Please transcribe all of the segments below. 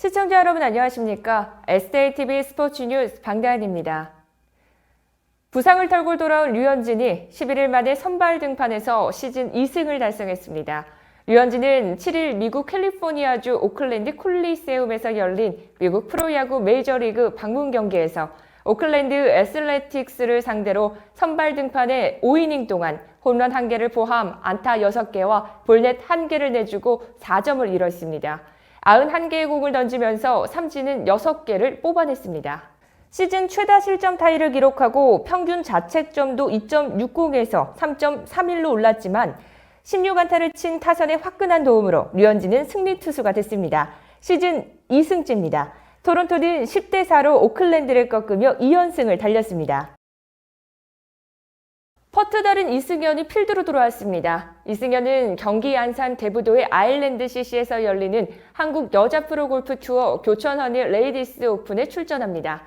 시청자 여러분 안녕하십니까? SJTV 스포츠 뉴스 방다은입니다. 부상을 털고 돌아온 류현진이 11일 만에 선발 등판에서 시즌 2승을 달성했습니다. 류현진은 7일 미국 캘리포니아주 오클랜드 콜리세움에서 열린 미국 프로야구 메이저리그 방문 경기에서 오클랜드 애슬레틱스를 상대로 선발 등판에 5이닝 동안 홈런 1개를 포함 안타 6개와 볼넷 1개를 내주고 4점을 이뤘습니다. 91개의 공을 던지면서 삼진은 6개를 뽑아냈습니다. 시즌 최다 실점 타이를 기록하고 평균 자책점도 2.60에서 3.31로 올랐지만 16안타를 친 타선의 화끈한 도움으로 류현진은 승리 투수가 됐습니다. 시즌 2승째입니다. 토론토는 10대 4로 오클랜드를 꺾으며 2연승을 달렸습니다. 퍼트 달인 이승현이 필드로 돌아왔습니다. 이승현은 경기 안산 대부도의 아일랜드 CC에서 열리는 한국 여자 프로 골프 투어 교천허니 레이디스 오픈에 출전합니다.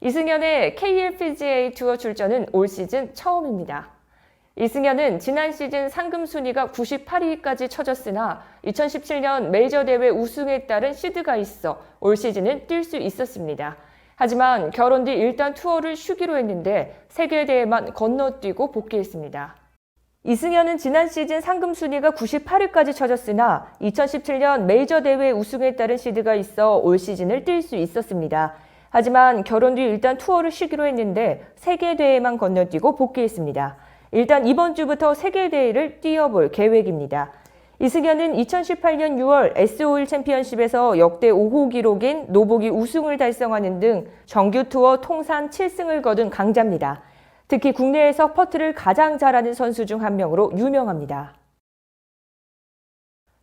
이승현의 KLPGA 투어 출전은 올 시즌 처음입니다. 이승현은 지난 시즌 상금 순위가 98위까지 처졌으나 2017년 메이저 대회 우승에 따른 시드가 있어 올 시즌은 뛸 수 있었습니다. 하지만 결혼 뒤 일단 투어를 쉬기로 했는데 세계 대회만 건너뛰고 복귀했습니다. 이승현은 지난 시즌 상금 순위가 98위까지 처졌으나 2017년 메이저 대회 우승에 따른 시드가 있어 올 시즌을 뛸 수 있었습니다. 하지만 결혼 뒤 일단 투어를 쉬기로 했는데 세계 대회만 건너뛰고 복귀했습니다. 일단 이번 주부터 세계 대회를 뛰어볼 계획입니다. 이승현은 2018년 6월 S51 챔피언십에서 역대 5호 기록인 노보기 우승을 달성하는 등 정규 투어 통산 7승을 거둔 강자입니다. 특히 국내에서 퍼트를 가장 잘하는 선수 중 한 명으로 유명합니다.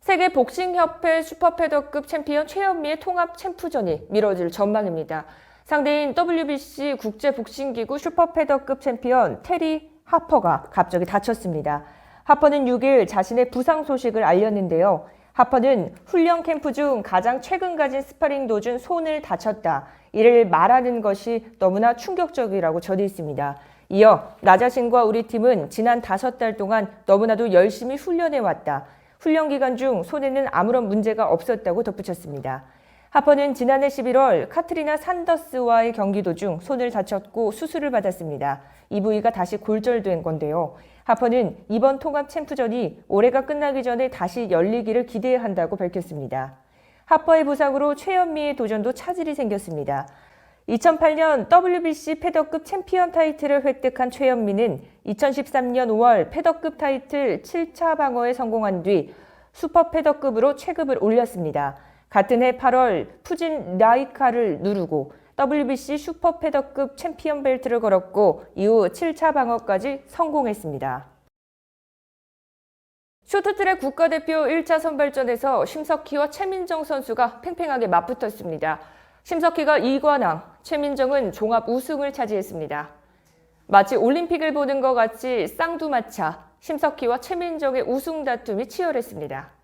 세계 복싱협회 슈퍼패더급 챔피언 최현미의 통합 챔프전이 미뤄질 전망입니다. 상대인 WBC 국제복싱기구 슈퍼패더급 챔피언 테리 하퍼가 갑자기 다쳤습니다. 하퍼는 6일 자신의 부상 소식을 알렸는데요. 하퍼는 훈련 캠프 중 가장 최근 가진 스파링 도중 손을 다쳤다. 이를 말하는 것이 너무나 충격적이라고 전해 있습니다. 이어 나 자신과 우리 팀은 지난 다섯 달 동안 너무나도 열심히 훈련해 왔다. 훈련 기간 중 손에는 아무런 문제가 없었다고 덧붙였습니다. 하퍼는 지난해 11월 카트리나 산더스와의 경기 도중 손을 다쳤고 수술을 받았습니다. 이 부위가 다시 골절된 건데요. 하퍼는 이번 통합 챔프전이 올해가 끝나기 전에 다시 열리기를 기대한다고 밝혔습니다. 하퍼의 부상으로 최현미의 도전도 차질이 생겼습니다. 2008년 WBC 패더급 챔피언 타이틀을 획득한 최현미는 2013년 5월 패더급 타이틀 7차 방어에 성공한 뒤 슈퍼 패더급으로 체급을 올렸습니다. 같은 해 8월 푸진 라이카를 누르고 WBC 슈퍼 패더급 챔피언 벨트를 걸었고 이후 7차 방어까지 성공했습니다. 쇼트트랙 국가대표 1차 선발전에서 심석희와 최민정 선수가 팽팽하게 맞붙었습니다. 심석희가 2관왕, 최민정은 종합 우승을 차지했습니다. 마치 올림픽을 보는 것 같이 쌍두마차, 심석희와 최민정의 우승 다툼이 치열했습니다.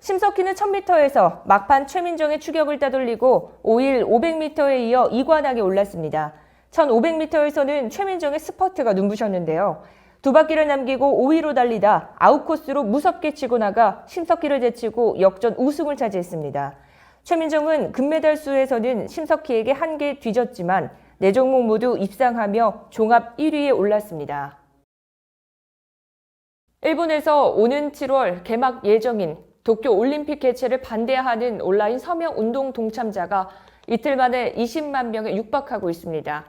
심석희는 1000m에서 막판 최민정의 추격을 따돌리고 5일 500m에 이어 2관왕에 올랐습니다. 1500m에서는 최민정의 스퍼트가 눈부셨는데요. 두 바퀴를 남기고 5위로 달리다 아웃코스로 무섭게 치고 나가 심석희를 제치고 역전 우승을 차지했습니다. 최민정은 금메달 수에서는 심석희에게 한 개 뒤졌지만 네 종목 모두 입상하며 종합 1위에 올랐습니다. 일본에서 오는 7월 개막 예정인 도쿄 올림픽 개최를 반대하는 온라인 서명 운동 동참자가 이틀 만에 20만 명에 육박하고 있습니다.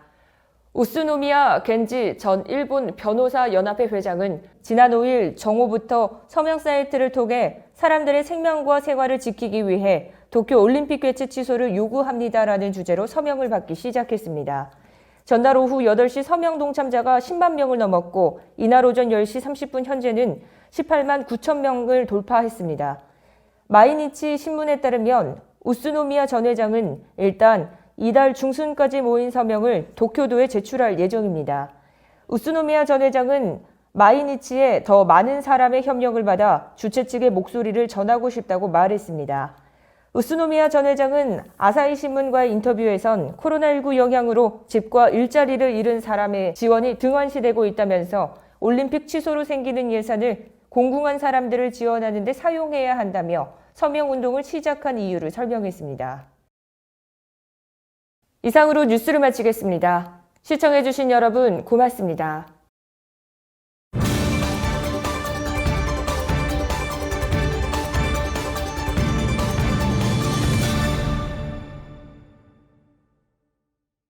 우스노미야 겐지 전 일본 변호사 연합회 회장은 지난 5일 정오부터 서명 사이트를 통해 사람들의 생명과 생활을 지키기 위해 도쿄 올림픽 개최 취소를 요구합니다라는 주제로 서명을 받기 시작했습니다. 전날 오후 8시 서명 동참자가 10만 명을 넘었고 이날 오전 10시 30분 현재는 18만 9천 명을 돌파했습니다. 마이니치 신문에 따르면 우스노미야 전 회장은 일단 이달 중순까지 모인 서명을 도쿄도에 제출할 예정입니다. 우스노미야 전 회장은 마이니치에 더 많은 사람의 협력을 받아 주최 측의 목소리를 전하고 싶다고 말했습니다. 우스노미야 전 회장은 아사히 신문과의 인터뷰에선 코로나19 영향으로 집과 일자리를 잃은 사람의 지원이 등한시되고 있다면서 올림픽 취소로 생기는 예산을 공공한 사람들을 지원하는 데 사용해야 한다며 서명운동을 시작한 이유를 설명했습니다. 이상으로 뉴스를 마치겠습니다. 시청해주신 여러분 고맙습니다.